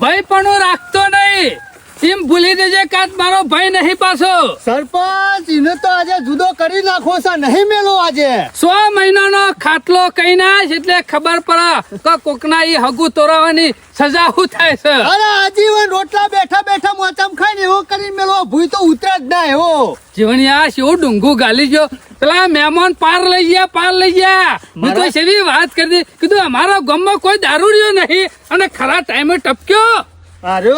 ભાઈ પણ રાખતો નહીં. એમ ભૂલી દેજે કાત મારો ભાઈ નહીં પાછો. સરપંચ એને તો આજે જુદો કરી નાખો છે નહીં મેલો આજે. સો મહિનાનો ખાટલો કઈ ના એટલે ખબર પડે કે કોકના ઈ હગુ તોરાવાની સજા હું થાય છે. અરે આજીવન રોટલા બેઠા બેઠા મોચમ ખાઈને એવો કરી મેલો ભૂઈ તો ઉતરે જ ના એવો. જીવણિયા શું ડુંગુ ગાલી ગયો. પેલા મહેમાન પાર લઈ ગયા પાર લઈ ગયા. મેં તો સેવી વાત કરી દી કીધું અમારા ગામમાં કોઈ દારૂડિયો નહીં. અને ખરા ટાઈમે ટપક્યો. અરે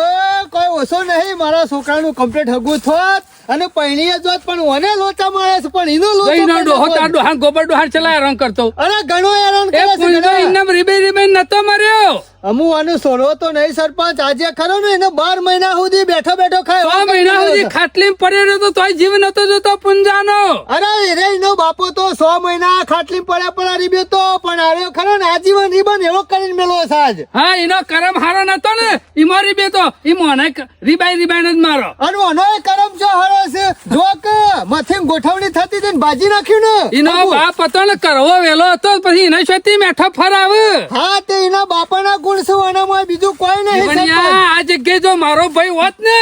કોઈ ઓછો નહીં. મારા છોકરાનું કમ્પ્લીટ હગું થોત. અને પૈણીએ જોત પણ ઓને લોચા મારે છે પણ એનો લોચા એનો ડોહો. તાર ડોહાન ગોબર ડોહાન ચલાય રંગ કરતો. અરે ઘણો એરન કરે છે પૂંજો રીબે રીબે નતો મર્યો. અમુ આનું સોરો તો નહીં સરપંચ. આજે ખરો ને એને બાર મહિના સુધી બેઠો બેઠો ખાય. બાર મહિના સુધી ખાટલી પડ્યો રહ્યો તો તોય જીવ નતો જતો પુંજાનો. અરે રે એનો બાપો તો સો મહિના ખાટલી પડ્યા પડ્યા રીબ્યો તો પણ આર્યો ખરો ને આજીવન રીબન એવો કરીને મેલો સાજ હા એનો કરમ હારો નતો ને ઈમો રીબ્યો તો ઈમો ને રીબાઈ રીબાઈ જ મારો. અને ઓનો કરમ છો હારો છે? જો કે માથે ગોઠવણી થતી હતી ભાજી બાજી નાખ્યું ને. એનો બાપ હતો ને કરવો વેલો હતો પછી એને છતી મેઠો ફરાવ. હા તે એના બાપાના ગુણ શું એનામાં બીજું કોઈ નહીં આ જગ્યાએ જો મારો ભાઈ હોત ને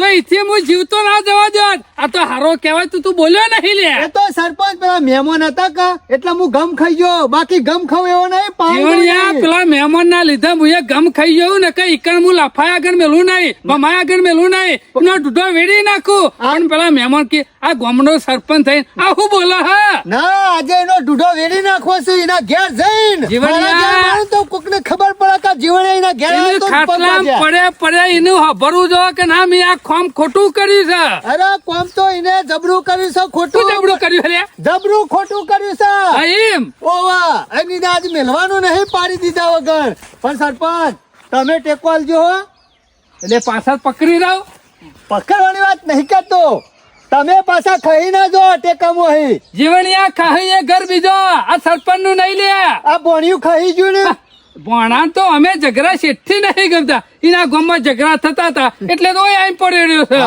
તો અહીંથી હું જીવતો ના જવા દેત આ તો હારો કહેવાય તો તું બોલ્યો નહીં લે. એ તો સરપંચ પેલા મહેમાન હતા કા? એટલે હું ગમ ખાઈ ગયો. બાકી ગમ ખાવ એવો નહીં જીવણિયા પેલા મહેમાન ના લીધે હું ગમ ખાઈ ગયો ને કઈ ઈકણ હું લાફાય આગળ મેલું નહીં બમાય આગળ મેલું નહીં. એનો દૂધો વેડી નાખું. પણ પેલા મહેમાન કે આ ગામનો સરપંચ થઈને આ હું બોલે હા? ના આજે એનો ઢૂઢો વેરી નાખવો છું એના ઘેર જઈને. જીવણિયા. તો કોકને ખબર પડે કે જીવણ એના ઘેર. પડે પડે એનું ભરવું જો કે ના મેં આ ખોમ ખોટું કર્યું છે. અરે કોમ તો એને જબરું કર્યું છે ખોટું. જબરું કર્યું લે જબરું ખોટું કર્યું છે. એમ? ઓવા એની આજ મેલવાનું નહીં પાડી દીધા વગર. પણ સરપંચ તમે ટેકો આલજો હો. એટલે પાછા પકડી રહો પકડવાની વાત નહીં કરતો તમે પાછા ખાઈ ના જો ટેકામાં અહીં. જીવણિયા ખાઈ ઘર બીજો. આ સરપંચનું નહીં લે. આ બોણિયું ખાઈ ગયું ને. ભણા તો અમે ઝઘડા શેઠથી નહીં ગમતા એના ગામમાં ઝઘડા થતા હતા. એટલે તો અહીં પડી રહ્યો છે.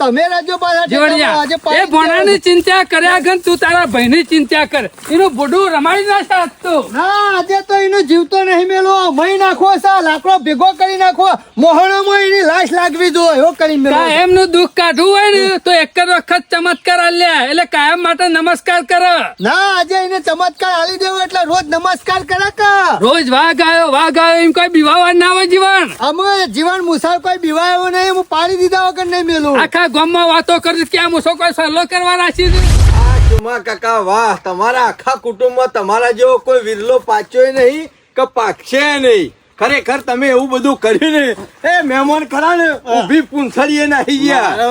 તમે રાજો પાછા ટેકામાં. એ ભણાની ચિંતા કર્યા ગન તું તારા ભાઈની ચિંતા કર. એનું બોડું રમાડી ના શકતો ના આજે તો એનું જીવતો નહીં મેલો. મહી નાખો સા લાકડો ભેગો કરી નાખો. મોહણામાં એની લાશ લાગવી જોઈએ એવો કરી મેલો. એમનું દુઃખ કાઢવું હોય ને તો એક જ વખત ચમત્કાર આલ્યા. એટલે કાયમ માટે નમસ્કાર કર. ના આજે એને ચમત્કાર આલી દેવો એટલે રોજ નમસ્કાર કરે રોજ વાઘ આવ્યો વાઘ આવ્યો એમ કોઈ બીવાવા ના હોય જીવન. અમે જીવન મુસાર કોઈ બીવાયો નહીં હું પાડી દીધા વગર નહીં મેલું. આખા ગામમાં વાતો કરી કે આ મુસો કોઈ સલો કરવા રાખી છે? આ ચુમા કાકા વાહ તમારા આખા કુટુંબમાં તમારા જેવો કોઈ વિરલો પાચ્યોય નહીં કે પાકશે નહીં. ખરેખર તમે એવું બધું કર્યું ને એ મહેમાન ખરા ને ઊભી પૂંછડીએ નાહી ગયા.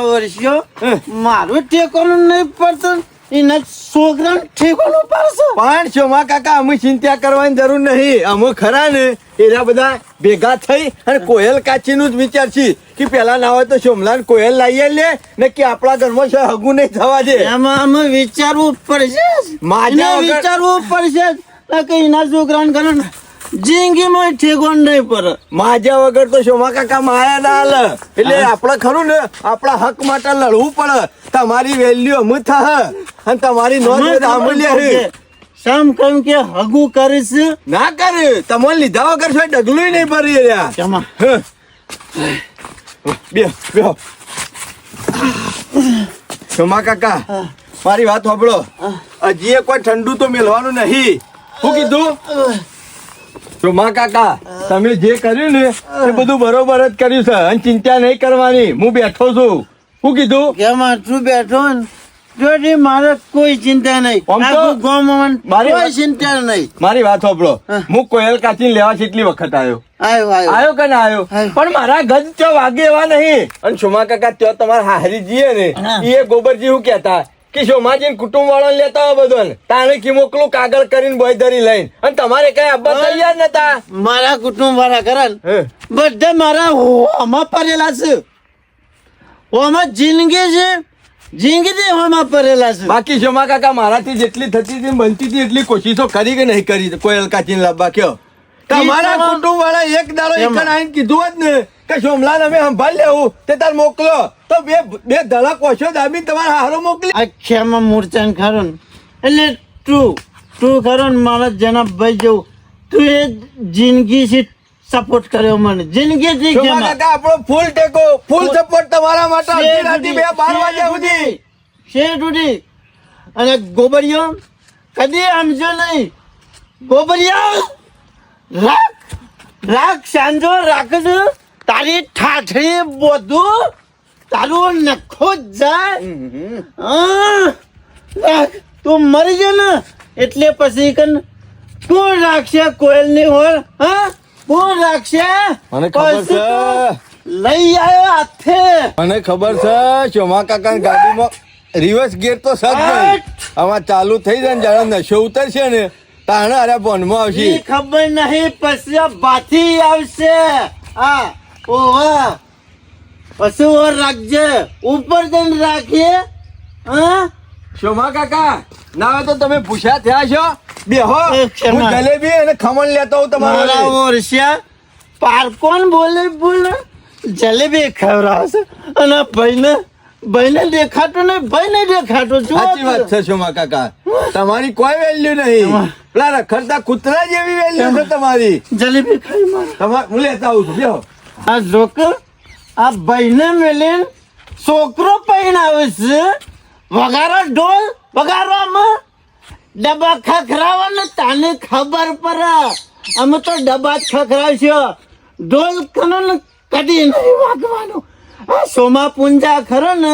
મારા ઠેકોનું નહીં પડતું. એના છોકરા ઠેકોનું પાડશો પણ ચોમા કાકા અમે ચિંતા કરવાની જરૂર નહીં. અમે ખરા ને એના બધા ભેગા થઈ અને કોયલ કાચીનું જ વિચાર છે કે પેલા ના હોય તો સોમલાન કોયલ લાવીએ લે ને કે આપણા ઘરમાં છે હગું નહીં થવા દે. એમાં અમે વિચારવું પડશે. માજા વિચારવું પડશે. ના કે એના છોકરાને ઘરે જિંદગીમાં ઠેકોન નહીં પડે માજા વગર તો શોમા કાકા માયા ના હાલ. એટલે આપણે ખરું ને આપણા હક માટે લડવું પડે. તમારી વેલ્યુ અમુ થા અને તમારી નોંધ સમ કહ્યું કે હગું કરીશ. ના કરે. તમારે લીધા વગર છો ડગલું નહીં ભરી રહ્યા. બે બે. ક્ષમા કાકા મારી વાત સાંભળો. હજી કોઈ ઠંડુ તો મેળવાનું નહીં. શું કીધું? શોમા કાકા તમે જે કર્યું ને એ બધું બરોબર જ કર્યું છે. અને ચિંતા નહીં કરવાની. હું બેઠો છું. શું કીધું? કે તું બેઠો ને? જોડી મારે કોઈ ચિંતા નહીં. કોઈ ચિંતા નહીં. મારી વાત સાંભળો. હું. કોયલ કાચી લેવા કેટલી વખત આવ્યો. આવ્યો કે ના આવ્યો. પણ મારા ગજ ચો વાગે એવા નહીં. અને સોમા કાકા ત્યાં તમારા હારીજીએ ને. એ ગોબરજી હું કેતા કે સોમાજી કુટુંબ વાળો લેતા હોય બધો તાણે કી મોકલું કાગળ કરીને બોય ધરી લઈને. અને તમારે કઈ અબ્બા તૈયાર નતા? મારા કુટુંબ વાળા કરણ બધા મારા હોમાં પડેલા છે. હોમાં જિંદગી છે. જિંદગી હોમાં પડેલા છે. બાકી સોમા કાકા મારાથી જેટલી થતી હતી બનતી હતી એટલી કોશિશો કરી કે નહીં કરી. કોઈ કાચીને લાવવા કયો. તમારા કુટુંબ વાળા એક દાડો એક. આવીને કીધું જ ને કે સોમલાલ અમે સંભાળી લેવું. તે તાર મોકલો. તો બે બે ધડક ઓછો દાબી તમારા હારો મોકલી. આખ્યામાં મૂર્છન ખરો એટલે તું તું ખરો ને મારા જનાબ ભાઈ જેવું. તું એ જિંદગી છે સપોર્ટ કર્યો મને. જિંદગી જી શોભા કાકા આપણો ફૂલ ટેકો ફૂલ સપોર્ટ તમારા માટે અડધી રાતે બે બાર વાગ્યા સુધી શેઠ ઉડી અને ગોબરિયો કદી સમજો નહીં. ગોબરિયો રાખ રાખ સાંજો રાખજો તારી ઠાઠડી બધું તારું નખો જ જાય. તું મરી જ ને એટલે પછી કન તું રાખશે કોયલની હોય હા? તું રાખશે? મને ખબર છે. લઈ આવ્યો હાથે. મને ખબર છે ચોમા કાકા ગાડીમાં રિવર્સ ગેર તો નહીં આમાં ચાલુ થઈ જાય ને જાણે નશો ઉતરશે ને તાણે અરે બોનમાં આવશે. ખબર નહીં પછી આ બાથી આવશે. હા ઓવા પછી ઓર રાખજે. ઉપર જઈને રાખીએ હા? શોમા કાકા ના હોય તો તમે પૂછ્યા થયા છો? બેહો. હું જલેબી અને ખમણ લેતો હું મારા તમારા ઓરસ્યા પાર કોણ બોલે બોલે જલેબી ખવડાવશે અને ભાઈને ભાઈને દેખાતું નહીં ભાઈને દેખાતું છું. સાચી વાત છે શોમા કાકા. તમારી કોઈ વેલ્યુ નહીં. પેલા રખડતા કૂતરા જેવી વેલ્યુ છે તમારી. જલેબી ખાઈ મારે. તમાર હું લેતા આવું છું બેહો. આ જોક આ ભાઈને મેલીને છોકરો પહેણાવે છે. વગારો ઢોલ વગારવામાં ડબ્બા ખખરાવાને તાને ખબર પડે. અમે તો ડબ્બા ખખરાવશો. ઢોલ કનો ને કદી નહીં વાગવાનું. આ સોમા પુંજા ખરો ને,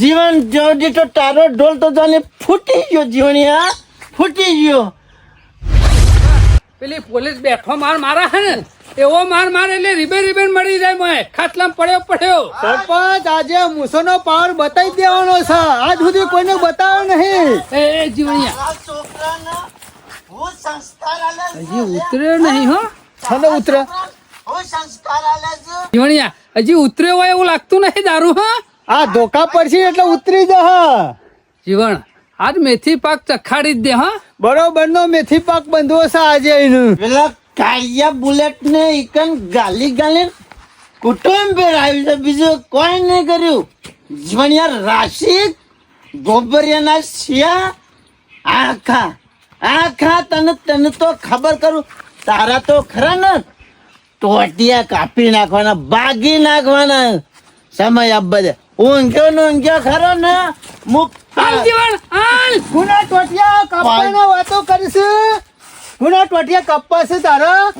જીવન જોડી તો તારો ઢોલ તો જાને ફૂટી ગયો જીવણિયા ફૂટી ગયો. પેલી પોલીસ બેઠો માર મારા હે ને. એવો માર માર એટલે રીબે રીબે મળી જાય મોય ખાટલામાં પડ્યો પડ્યો. સરપંચ આજે મૂસોનો પાવર બતાવી દેવાનો છે. આજ સુધી કોઈને બતાવો નહીં. એ એ જીવણિયા. આ છોકરાને હું સંસ્કાર આલે છે. હજી ઉતર્યો નહીં હો. છનો ઉતરે. હું સંસ્કાર આલે છે. જીવણિયા હજી ઉતર્યો હોય એવું લાગતું નહીં દારૂ હા. આ ધોકા પડશે એટલે ઉતરી જહ જીવણ આજ મેથી પાક ચખાડી જ દે હા. બરોબર નો મેથી પાક બંધવો છે આજે એનું કાળિયા બુલેટ ને એકન ગાલી ગાલી કુટુંબ આવ્યું છે. બીજું કોઈ નહીં કર્યું. જીવણિયા રાશિક ગોબરિયાના શિયા આખા આખા તને તને તો ખબર કરું તારા તો ખરા ને? ટોટિયા કાપી નાખવાના બાગી નાખવાના. સમય આપવા બધે. ઊંઘ્યો ને ઊંઘ્યો ખરો ને? હાલ ગુના ટોટિયા કાપવાનો વાતો કરીશ. ગુના ટોટિયા કાપવા છે તારા?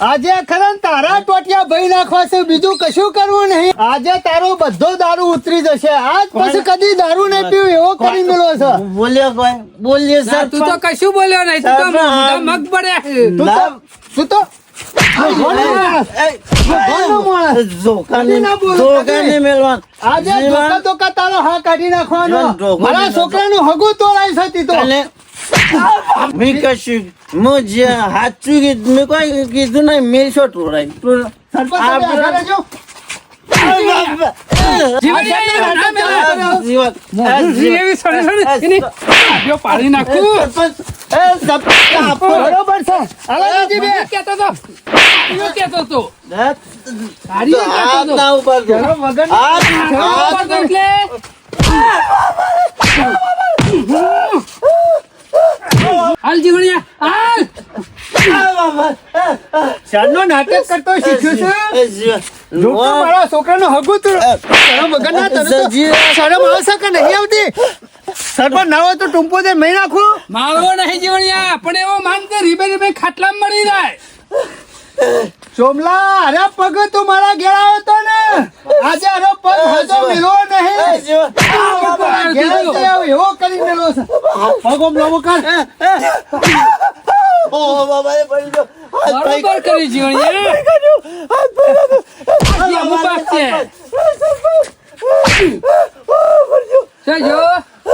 આજે ખરા તારા ટોટિયા ભઈ નાખવા છે બીજું કશું કરવું નહીં. આજે તારો બધો દારૂ ઉતરી જશે. આજ પછી કદી દારૂ નહીં પીવું એવો કરી મેલો છે. બોલ્યો કોઈ? બોલ્યો સર તું તો કશું બોલ્યો નહીં તું તો મગ પડે. તું તો તું તો ના આજે ધોકા તારો હા કાઢી નાખવાનો. મારા છોકરા છોકરાનું હગું તોડાઈ થતી તો મેં કશું? હું જે સાચું કીધું મેં કોઈ કીધું નહીં મેં શું ટોળાય પાડી નાખું. બરોબર છે. હાલો જીવણિયા હાલ! ચારનો નાટક કરતો શીખ્યો છે? તો મારા છોકરાનો હગું તું શરમ વગર ના તને શરમ આવશે કે નહીં આવતી? સરપંચ ના હોય તો ટુંપો દે મેં નાખું. મારો નહીં જીવણિયા પણ એવો માન કે રીબે રીબે ખાટલા મળી જાય. સોમલા અરે પગ તું મારા ઘેર આવ્યો તો ને. આજે અરે પગ હજો મિલો નહીં. એવો કરી મેલો છે. પગ ઓમ કર બાબા પડી ગયો. બરોબર કરી જીવણિયા હજી અમુક વાત છે? જો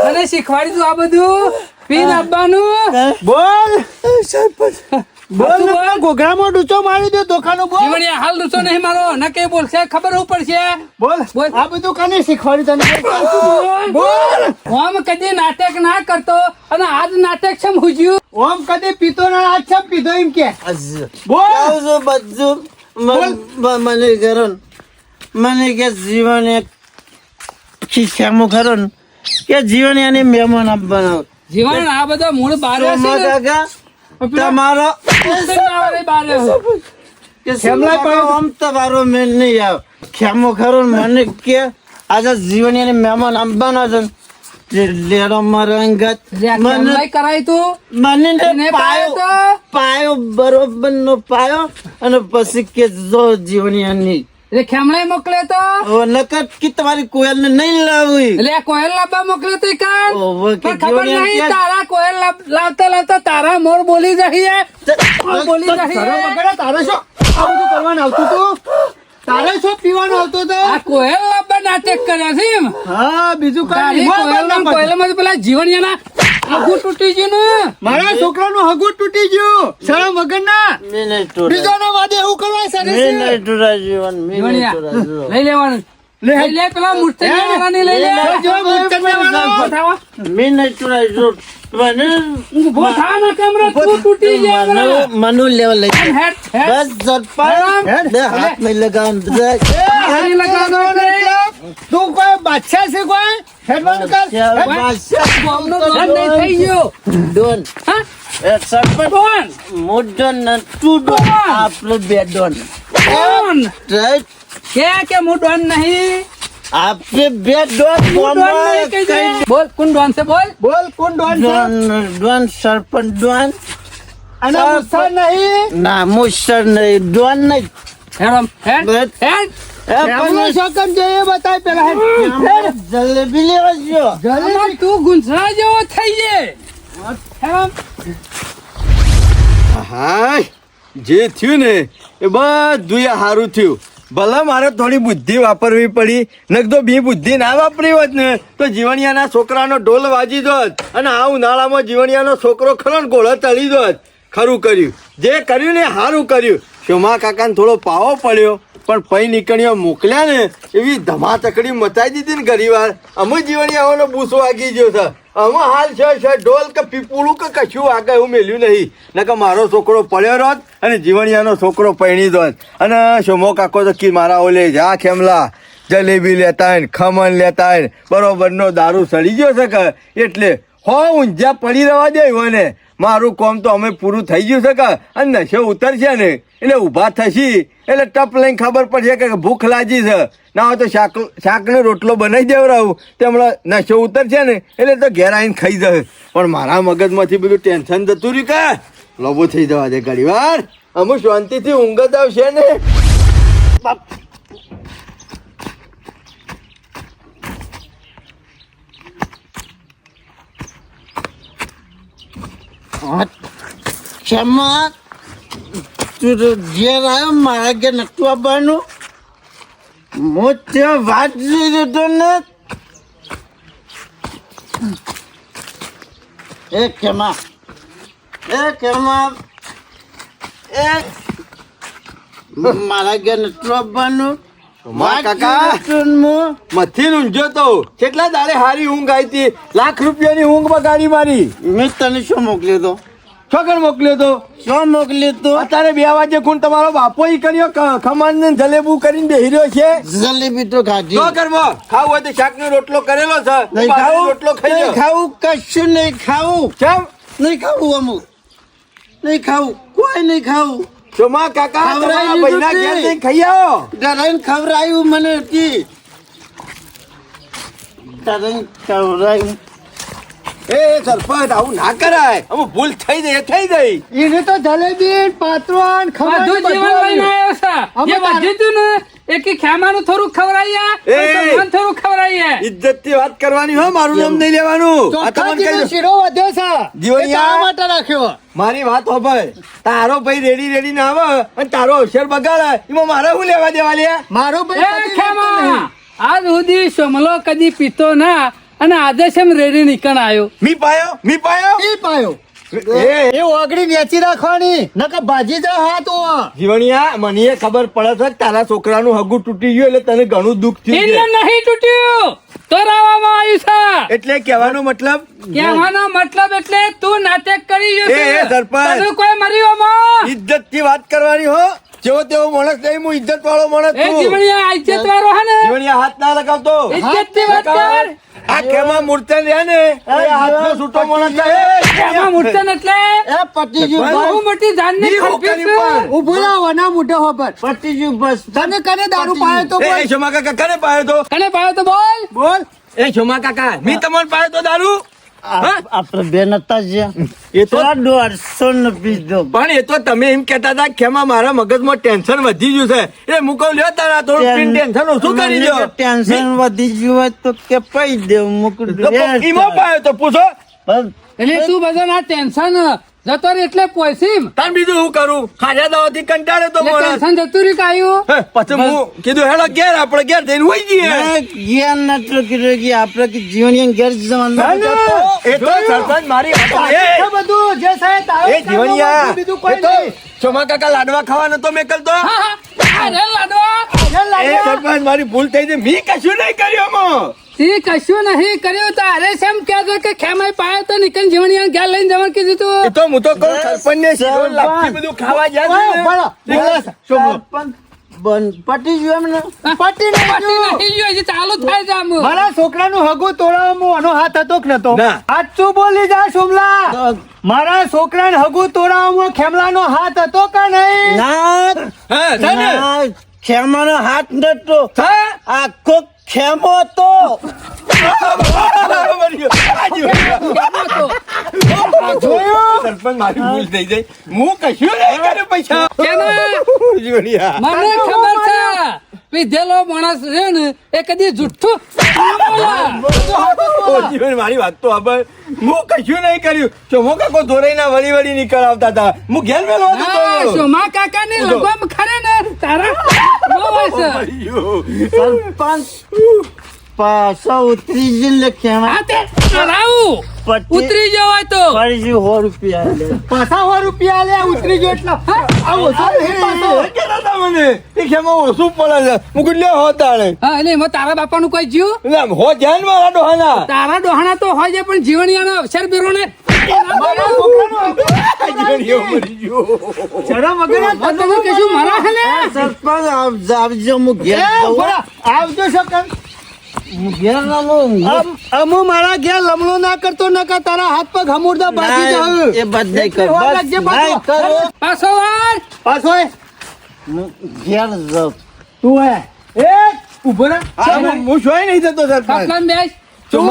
તને શીખવાડી તું આ બધું. પીન આપવાનું. બોલ. સરપંચ. બોલ બોલ. ડૂચો મારી દો દોખાનો બોલ. જીવણિયા હાલ રૂસો નહીં મારો ન કે બોલશે ખબર હું પડશે બોલ. બોલ. આ બધું કને શીખવાડ્યું તને? બોલ. ઓમ કદી નાટક ના કરતો અને આજ નાટક છે હુજ્યું. ઓમ કદી પીતો ના આજ છે પીધો એમ કે. બોલ. બધું. મને ખરો મને કે જીવન એક ખિસ્સામાં કે જીવન એને મહેમાન આપવાના જીવન આ બધા મૂળ બારે કાકા? તમારો ઉત્તર ના વાળે બારે. છે. કે ખેમલા ખેમલા આમ તમારો મેલ નહીં આવે. ખેમો ખરો મને કે આજે જીવન એને મહેમાન આવવાના છે તે લેરો મને કરાય તું? મને પાયો બરોબર નો પાયો. અને પછી કે જો જીવનિયાની એટલે ખેમણે મોકલે તો? નકર કે તમારી કોયલ ને નહીં લાવી. એટલે કોયલ લાવવા મોકલે તો કાન પણ ખબર નહીં તારા કોયલ લાવતા લાવતા તારા મોર બોલી રહી બોલી વગર તારે શું? આવું તો કરવાનું આવતું તું? તારે શું પીવાનું આવતું તો? આ કોયલ લાવવા નાટક કર્યા છે એમ. હા બીજું કઈ કોયલ ના કોયલમાં પેલા જીવન એના હગું તૂટી ગયું ને. મારા છોકરાનું હગું તૂટી ગયું. શરમ વગર ના મેં નહીં તોડા બીજો વાદે એવું કરવા સરસ મેં નહીં તોડા જીવન મેં નહીં જીવણિયા જીવન. લઈ લેવાનું લે. લે પેલા મૂર્તિ વાળાને લઈ લે જો મૂર્છના વાળો. મેં નહીં તોડા જીવન. ઊભો થા ને કમરે? તું તૂટી જાય મનુ મનુ લેવા લઈ હેડ, હેડ, હેડ. બસ સરપંચ બે હાથ નહીં લગાવ હારી લગાવવાનો નહીં. તું કોઈ બાદશાહ છે કોઈ? હેડવાનું કર. હેડ. ગામનો ડોન નહીં થઈ ગયો. ડોન. હા? એ સરપંચ ડોન. મોડન ને તું ડોન. ડોન. બે ડોન. ડોન. કે કે હું ડોન નહીં? આપણે બે ડોન બોલ કોણ ડોન છે? બોલ બોલ. કોણ ડોન છે. Don sarpanch don. અને મુસા નહીં? ના મુસર નહીં ડોન નહીં. હેડમ હેડ હેડ. જલેબી લેવા જો. આમાં તું ગુંસરા જેવો થઈ જાય હા જે થયું ને એ બધું સારું થયું. ભલે મારે થોડી બુદ્ધિ વાપરવી પડી નક તો બી બુદ્ધિ ના વાપરી હોત ને, તો જીવણિયાના છોકરાનો ઢોલ વાજી દોત અને આ ઉનાળામાં જીવણિયાનો છોકરો ખરો ગોળો તળી દોત. ખરું કર્યું. જે કર્યું ને સારું કર્યું. શોમા કાકાને થોડો પાવો પડ્યો, પણ પૈ નીકળીઓ મોકલ્યા ને, એવી ધમાતકડી મચાઈ દીધી ને ઘણી વાર અમે જીવણિયાઓનો બૂસો વાગી ગયો છે. અમે હાલ છે છે, ઢોલ કે પીપુળું કે કશું આગળ એવું મેલ્યું નહીં. નકર મારો છોકરો પડ્યો રોત અને જીવણિયાનો છોકરો પૈણી દોત અને શોમો કાકો તો કી મારા ઓલે જા ખેમલા. જલેબી લેતા ને ખમણ લેતા બરોબરનો દારૂ સડી ગયો છે કે? એટલે હો ઊંઝા પડી રહેવા દે ને મારું કોમ તો અમે પૂરું થઈ ગયું છે કે અને નશો ઉતરશે ને. એટલે ઊભા થશી. એટલે ટપ લઈને ખબર પડશે કે ભૂખ લાગી છે. ના હોય તો શાક, શાકનો રોટલો બનાવી દેવડાવું તે હમણાં નશો ઉતરશે ને, એટલે તો ઘેર આવીને ખાઈ જશે. પણ મારા મગજમાંથી બધું ટેન્શન જતું રહ્યું કે લોભો થઈ જવા દે ઘણી વાર અમુક શાંતિથી ઊંઘ આવશે ને. તો ઘેર આવ્યો મારા ઘેર નતું આવવાનું હું ત્યાં વાત જોઈ રહ્યો ને. એ કેમા એ કેમા એ મારા ઘેર નતું આવવાનું મથી ઊંઝો તો. કેટલા દાડે હારી ઊંઘ આવી હતી? લાખ રૂપિયાની ઊંઘ બગાડી મારી. મેં તને શું મોકલ્યો તો? છોકર મોકલ્યો તો? શું મોકલ્યો તો? અત્યારે બે વાગે ખૂણ તમારો બાપો ઈ કર્યો ખમણ ને જલેબુ કરીને બેહી રહ્યો છે. જલેબી તો ખાધી. શું કરવો? ખાવ હોય તો શાકનો રોટલો કરેલો છે. નહીં ખાવું? રોટલો ખાઈ લો ખાવું? કશું નહીં ખાવું? કેમ? નહીં ખાવું અમુક. નહીં ખાવું. કોઈ નહીં ખાવું. ચોમા કાકા તમારા છે. ઘેર નહીં ખાઈ આવો. ડરાઈને ખવરાયું મને હતી ડરાઈને ખવડાવ્યું એ સરપંચ આવું ના કરાય. અમુક ભૂલ થઈ જાય થઈ ગઈ. એને તો જલેબી પાત્રોન ખમણ બધું જીવન લઈને આવ્યો. છે. અમે બધું તું ને એક ખેમાનું થોડું ખવડાવીએ એ! સન્માન થોડું ખવડાવીએ ઇજ્જતથી વાત કરવાની હો મારું નામ નહીં લેવાનું. આ તમને કહી શીરો વધ્યો છે. જીવનિયા માટે રાખ્યો. મારી વાત હોભળ તારો ભાઈ રેડી રેડી ના આવે અને તારો અવસર બગાડે. એમાં મારે શું લેવા દેવા લે? મારો ભાઈ. આજ સુધી સમલો કદી પીતો ના. અને આજે છે રેડી નીકળ આવ્યો મી પાયો? મી પાયો? ઈ પાયો. એ એ. ઓગળી વેચી રાખવાની નકર ભાજી જા હાથ ઓ જીવણિયા મને એ ખબર પડે છે કે તારા છોકરાનું હગું તૂટી ગયું એટલે તને ઘણું દુઃખ થયું એને નહીં તૂટ્યું. તો રાવામાં આવ્યું છે. એટલે કહેવાનો મતલબ? કહેવાનો મતલબ એટલે તું નાટક કરી એ, છે. સરપંચ. તને કોઈ મર્યું આમાં ઇજ્જતથી વાત કરવાની હો. જેવો તેવો માણસ નહીં હું ઇજ્જત વાળો માણસ છું. જીવણિયા ઇજ્જત વાળો હે ને? જીવણિયા હાથ ના લગાવતો ઇજ્જતની વાત કર. આ ખેમા મૂર્તન રહ્યા ને? એ હાથનો છૂટો માણસ છે. એમાં મૂર્તન એટલે? એ પતિજી બહુ મોટી જાનની ની ખરપી છે. ઊભો રહો વના મોઢે હોબર પતિજી બસ. તને કને દારૂ પાયો તો બોલ એ શોમા કાકા કને પાયો તો? કને પાયો તો બોલ? બોલ. એ શોમા કાકા મી તમને પાયો તો દારૂ? હા? આપણે બેન હતા એ તો દોઢસો ને પીધો પણ એ તો તમે એમ કહેતા હતા કે ખેમા મારા મગજમાં ટેન્શન વધી ગયું છે. એટલે મૂકો લ્યો તારા થોડું ટેન્શન ઓછું કરી દો ટેન્શન વધી ગયું હોય તો કે પૈ દેવ મૂકી તો ઈમો પાયો તો પૂછો. એટલે શું બધા આ ટેન્શન જતો રે એટલે પોસીમ તાર બીજું હું કરું? ખાજા દાવાથી કંટાળે તો ટેન્શન જતું રહ્યું કાયું પછી હું કીધું હેડો ઘેર આપણે ઘેર જઈને હોય જઈએ. જ્ઞાન નતો કીધું કે આપણે કે જીવન ઘેર જવાનું એ તો સરપંચ મારી એ, બધું જે સાહેબ તારો એ જીવણિયા બીજું કોઈ નહીં. ચોમા કાકા લાડવા ખાવાનો તો મેં કરતો હા, હા. અરે લાડવા. સરપંચ મારી ભૂલ થઈ છે મી કશું નહીં કર્યું આમાં. તે કશું નહીં કર્યું તો અરે સેમ કહેતો કે ખેમાઈ પાયો તો નિકન જીવણિયા ઘેર લઈને જવાનું કીધું એ તું તો હું તો કહું સરપંચ ને સીધો લાપસી બધું ખાવા જાય છે બોલો, બોલો. સરપંચ બન પટી ગયું એમને પટી. નહીં ગયું, હજી ચાલુ થાય છે આમ. મારા છોકરાનું હગું તોડાવવામાં આનો હાથ હતો કે નતો. સાચું બોલી જા સોમલા મારા છોકરાને હગું તોડાવવામાં ખેમલાનો હાથ હતો કે નહીં ના હા, છે ને? ના, ખેમાનો હાથ નતો હા? આખો ખેમો તો સરપંચ મારી ભૂલ થઈ જાય. હું કશું નહીં કર્યું પૈસા. કેમાં? મને ખબર છે પીધેલો માણસ છે ને એ કદી જુઠ્ઠું ના મારી વાત તો હવે હું કશું નહીં કર્યું. ચોમો કાકો ધોરાઈના વળી વળી નીકળ આવતા હતા. હું ઘેર મેલો તો. સોમા કાકાની લગવામાં ને તારા. સરપંચ. પાછો ઉતરી તે કરાવું. પટી ઉતરી જવાય તો. ફરીથી સો રૂપિયા લે. પાછા સો રૂપિયા લે ઉતરી ગયો એટલા. મને? એ ખેમા ઓછું પડે છે. હું કીધું હો તારે હા એટલે એમાં તારા બાપાનું કોઈ જીવ? હો ધ્યાન મારા ડોહાના. તારા ડોહાણા તો હોય છે પણ જીવન અવસર બેરો ને. મારા ને? ઘેર ના લમણો ના કરતો નકર તારા હાથ પગ હમુરદા બાજી જાવ એ બધ નહીં કર. બસ નહીં પાછો. કરો. પાછો વાર. પાછો ઘેર તું હે. એ ઊભો રહે. હું જોઈ નહીં જતો સર બેસ.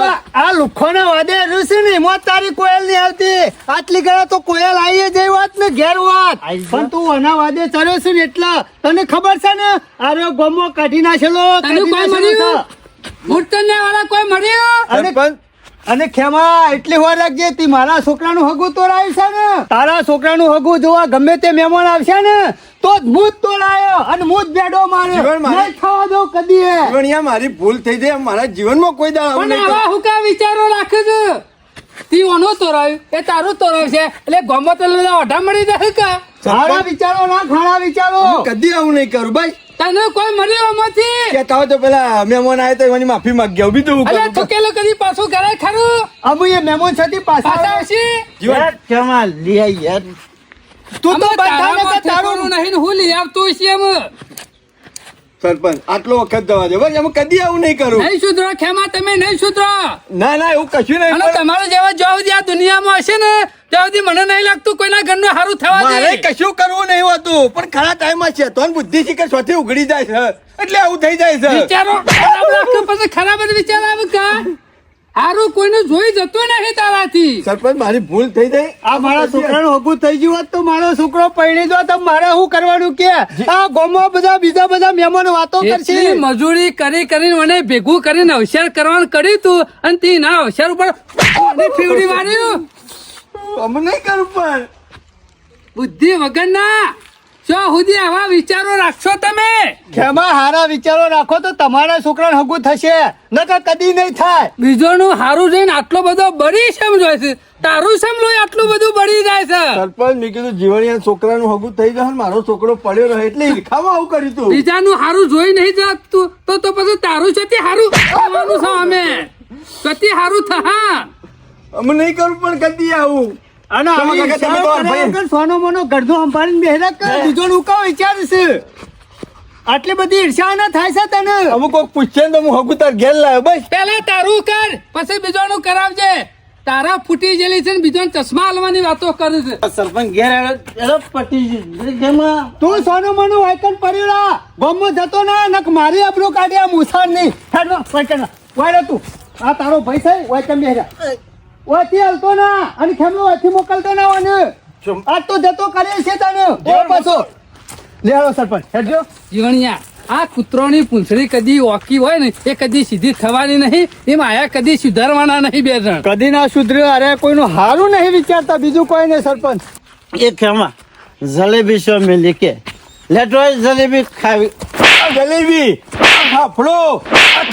આ- આ લુખોના વાદે રૂસી ને એમાં તારી કોયલ નહીં આવતી. આટલી ગળા તો કોયલ આવી જઈ વાત ને ઘેર વાત. પણ તું આના વાદે ચડ્યો છે ને એટલા તને ખબર છે ને આરો ગમો કાઢી નાખેલો તને કાઢી કોઈ નાખેલો મૂર્તન્ય વાળા કોઈ મળ્યું? અરે અને ખેમા એટલી વાર રાખજે તી મારા છોકરાનું હગું તોડાયું છે ને. તારા છોકરાનું હગું જોવા ગમે તે મહેમાન આવશે ને તો જ ભૂત તોડાયો અને હું જ બેડો માર્યો. મારે- નહીં ખાવા દો કદી એ. યા મારી ભૂલ થઈ જાય મારા જીવનમાં કોઈ દાડો આવું પણ નહીં હું હુકા વિચારો રાખે છે. તી ઓનો તોરાયું એ તારું તોરાયું છે એટલે ગમત બધા ઓઢા મળી જાય કા? સારા વિચારો ના ખાણા વિચારો. કદી આવું નહીં કરું ભાઈ. તને કોઈ મળ્યો નથી? કે હોય તો પેલા મહેમાન આવે તો એની માફી માંગી આવું. બીજું કરું? થૂકેલો કદી પાછું ઘરે ખરું? અમુ એ મહેમાન છતી પાછા પાછા આવશે. યાર કમાલ આઈ યાર. તું તો બધાને તો તારું નહીં હું લઈ આવતું છે એમ. સરપંચ આટલો વખત જવા દે. બસ હું કદી આવું નહીં કરું. નહીં સુધરો ખેમા તમે નહીં સુધરો. ના ના એવું કશું નહીં તમારો જેવા જવાબ આ દુનિયામાં હશે ને ત્યાં સુધી મને નહીં લાગતું કોઈના ઘરનું સારું થવા મારે દે કશું કરવું નહીં હોતું પણ ખરા ટાઈમમાં છે તો બુદ્ધિ શીખર સ્વથી ઉઘડી જાય છે. એટલે આવું થઈ જાય છે. વિચારો ખરાબ પછી ખરાબ જ વિચાર આવે કા હારું કોઈને જોઈ જતો નહીં તારાથી. સરપંચ મારી ભૂલ થઈ જાય. આ મારા છોકરાનું હગું થઈ ગયું હોત તો મારો છોકરો પૈણી દો તો મારે શું કરવાનું કે? આ ગોમો બધા બીજા બધા મહેમાન વાતો કરશે. મજૂરી કરી કરીને મને ભેગું કરીને હોશિયાર કરવાનું કર્યું તું અને તે ના હોશિયાર ઉપર ફીવડી માર્યું. અમે નહીં કરું પણ. બુદ્ધિ વગરના? જો સુધી આવા વિચારો રાખશો તમે? ખેમા હારા વિચારો રાખો તો તમારા છોકરાને હગું થશે નકર કદી નહીં થાય. બીજોનું હારું જોઈને આટલો બધો બળી શેમ જોય છે? તારું શેમ લોહી આટલું બધું બળી જાય છે? સરપંચ મેં કીધું જીવણિયા છોકરાનું હગું થઈ જાય મારો છોકરો પડ્યો રહે એટલે ઈર્ખામાં આવું કર્યું તું. બીજાનું હારું જોઈ નહીં જાતું તો તો પછી તારું છે તે હારું થવાનું છે અમે. કતી હારું થા અમે નહીં કરું પણ કદી આવું. સોનો મોનો ગરદો સંભાળીને બેહરા કર બીજો નું કાં વિચારશે આટલી બધી ઈર્ષા ના થાય છે તને? અમુક કોક પૂછે ને તો હું હગું તાર ઘેર લાવ્યો બસ. પેલા તારું કર પછી બીજોનું કરાવજે. તારા ફૂટી ગયેલી છે ને બીજોને ચશ્મા હાલવાની વાતો કરે છે. સરપંચ ઘેર પટી જેમાં તું સોનું મોનું વાયકન પડ્યું રા જતો ના નક મારી આબરૂ કાઢ્યા મુસાર નહીં વાયરો તું. આ તારો ભાઈ છે વાયકન બેહરા ઓથી હલતો ના અને ખેમલો ઓથી મોકલતો ના ઓને આજ તો જતો કરે છે તને. ઓ પાછો. લે આવો સરપંચ હેડજો જીવણિયા આ કૂતરોની પૂંછડી કદી ઓકી હોય ને એ કદી સીધી થવાની નહીં એ માયા કદી સુધારવાના નહીં બે જણ. કદી ના સુધર્યો અરે કોઈનું હારું નહીં વિચારતા બીજું કોઈ નહીં સરપંચ. એ ખેમા જલેબી શો મિલી કે? લેટો જલેબી ખાવી. જલેબી ફાફડો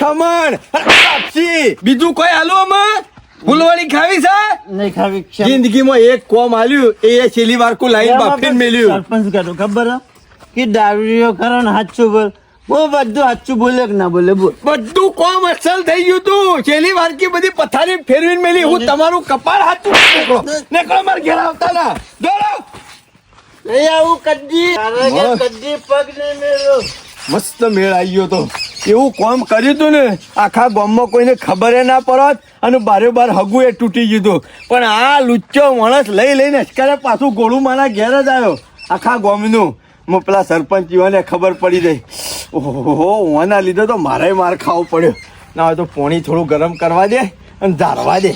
ખમણ આ બીજું કોઈ હાલો આમાં? ફૂલવાળી ખાવી છે? નહીં ખાવી જિંદગીમાં એક કોમ આલ્યું એ છેલ્લી વાર કો લાઈન બાફીને મેલ્યું. સરપંચ કરો ખબર કે દારૂડિયો કરો ને હાચું બોલ. બહુ બધું હાચું બોલે કે ના બોલે બોલ. બધું કોમ અસલ થઈ ગયું તું. છેલ્લી વાર કી બધી પથારી ફેરવીને મેલી. હું તમારું કપાળ હાચું નીકળો. નીકળો મારા ઘેર આવતા ના દોડો. એ આવું કદી કદી પગ નહીં મેળ્યો. મસ્ત મેળ આવી ગયો તો. એવું કોમ કર્યું તું ને? આખા ગામમાં કોઈને ખબર ના પડત અને બારે બાર હગું એ તૂટી ગયું પણ આ લુચ્ચો માણસ લઈ લઈને અચકારે પાછું ગોળું મારા ઘેર જ આવ્યો. આખા ગામનું. હું પેલા સરપંચ યુવાને ખબર પડી ગઈ. ઓહો, ઓના લીધે તો મારે માર ખાવો પડ્યો. ના હોય તો પોણી થોડું ગરમ કરવા દે અને ધારવા દે.